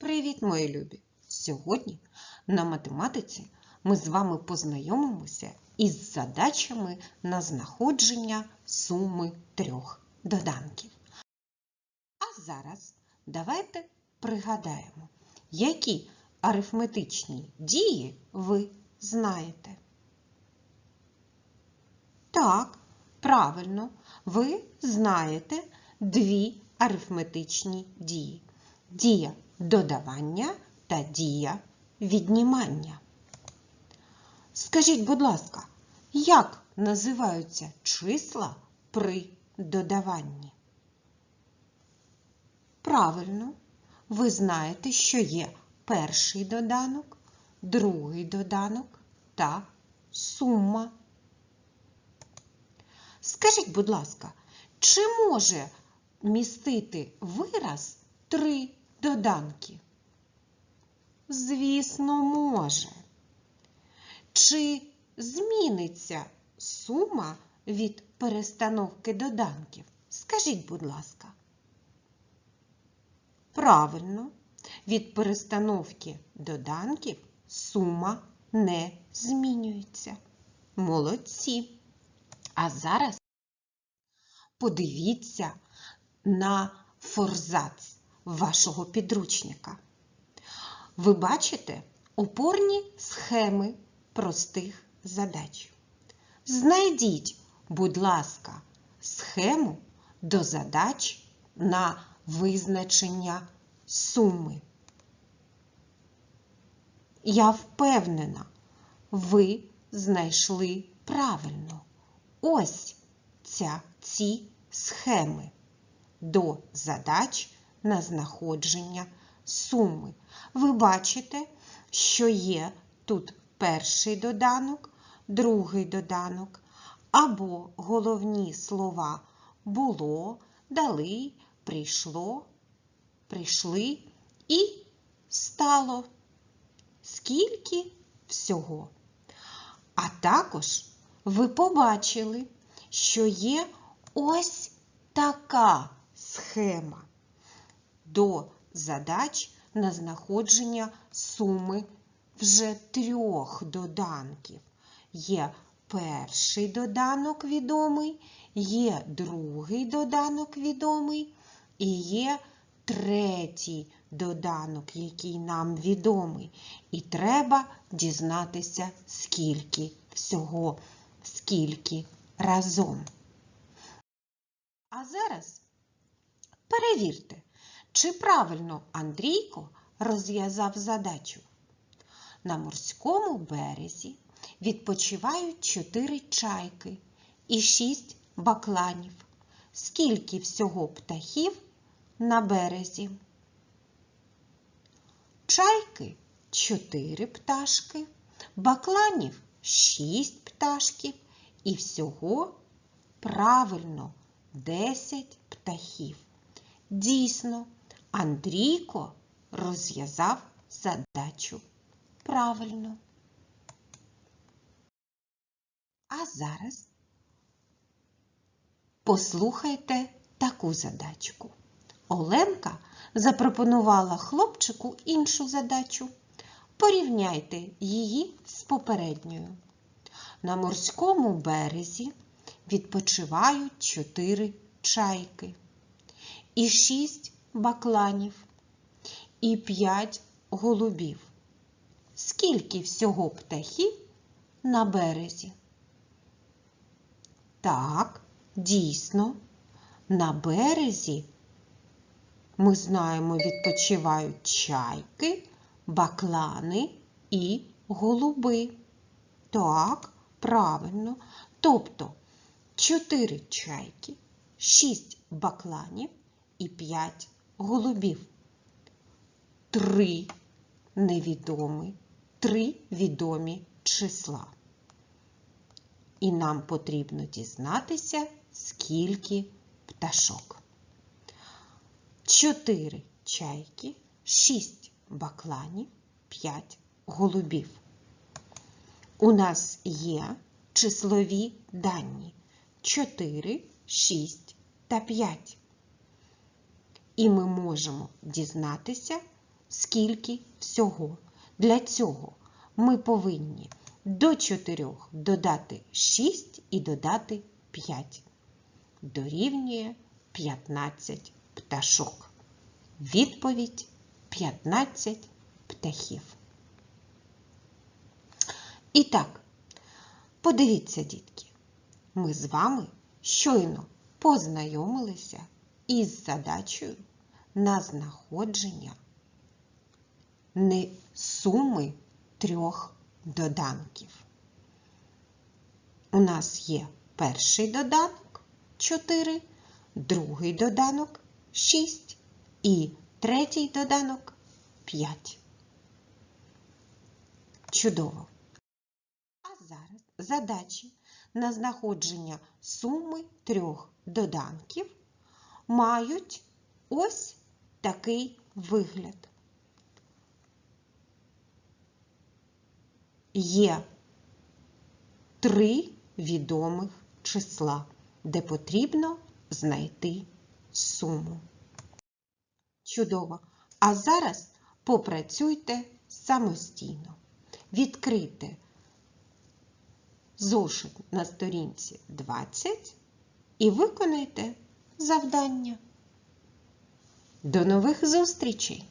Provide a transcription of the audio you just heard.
Привіт, мої любі! Сьогодні на математиці ми з вами познайомимося із задачами на знаходження суми трьох доданків. А зараз давайте пригадаємо, які арифметичні дії ви знаєте. Так, правильно, ви знаєте дві арифметичні дії. Дія додавання та дія віднімання. Скажіть, будь ласка, як називаються числа при додаванні? Правильно, ви знаєте, що є перший доданок, другий доданок та сума. Скажіть, будь ласка, чи може містити вираз три доданки? Звісно, може. Чи зміниться сума від перестановки доданків? Скажіть, будь ласка. Правильно, від перестановки доданків сума не змінюється. Молодці. А зараз подивіться на форзац вашого підручника. Ви бачите опорні схеми простих задач. Знайдіть, будь ласка, схему до задач на визначення суми. Я впевнена, ви знайшли правильно ось ця, ці схеми до задач на знаходження суми. Ви бачите, що є тут перший доданок, другий доданок, або головні слова було, дали, прийшло, прийшли і стало. Скільки всього. А також ви побачили, що є ось така схема до задач на знаходження суми вже трьох доданків. Є перший доданок відомий, є другий доданок відомий і є третій доданок, який нам відомий. І треба дізнатися, скільки всього, скільки разом. А зараз перевірте, чи правильно Андрійко розв'язав задачу. На морському березі відпочивають чотири чайки і шість бакланів. Скільки всього птахів на березі? Чайки чотири пташки, бакланів шість пташків і всього правильно 10 птахів. Дійсно, Андрійко розв'язав задачу правильно. А зараз послухайте таку задачку. Оленка запропонувала хлопчику іншу задачу. Порівняйте її з попередньою. На морському березі відпочивають чотири чайки, і шість бакланів, і п'ять голубів. Скільки всього птахів на березі? Так, дійсно, на березі, ми знаємо, відпочивають чайки, баклани і голуби. Так, правильно. Тобто 4 чайки, 6 бакланів і 5 голубів. Три невідомі, три відомі числа. І нам потрібно дізнатися, скільки пташок. 4 чайки, 6 бакланів, 5 голубів. У нас є числові дані 4, 6 та 5. І ми можемо дізнатися, скільки всього. Для цього ми повинні до 4 додати 6 і додати 5. Дорівнює 15 пташок. Відповідь 15 птахів. І так, подивіться, дітки, ми з вами щойно познайомилися із задачею на знаходження не суми трьох доданків. У нас є перший доданок 4, другий доданок 6 і третій доданок 5. Чудово. А зараз задачі на знаходження суми трьох доданків мають ось такий вигляд. Є три відомих числа, де потрібно знайти суму. Чудово! А зараз попрацюйте самостійно. Відкрийте зошит на сторінці 20 і виконайте завдання. До нових зустрічей!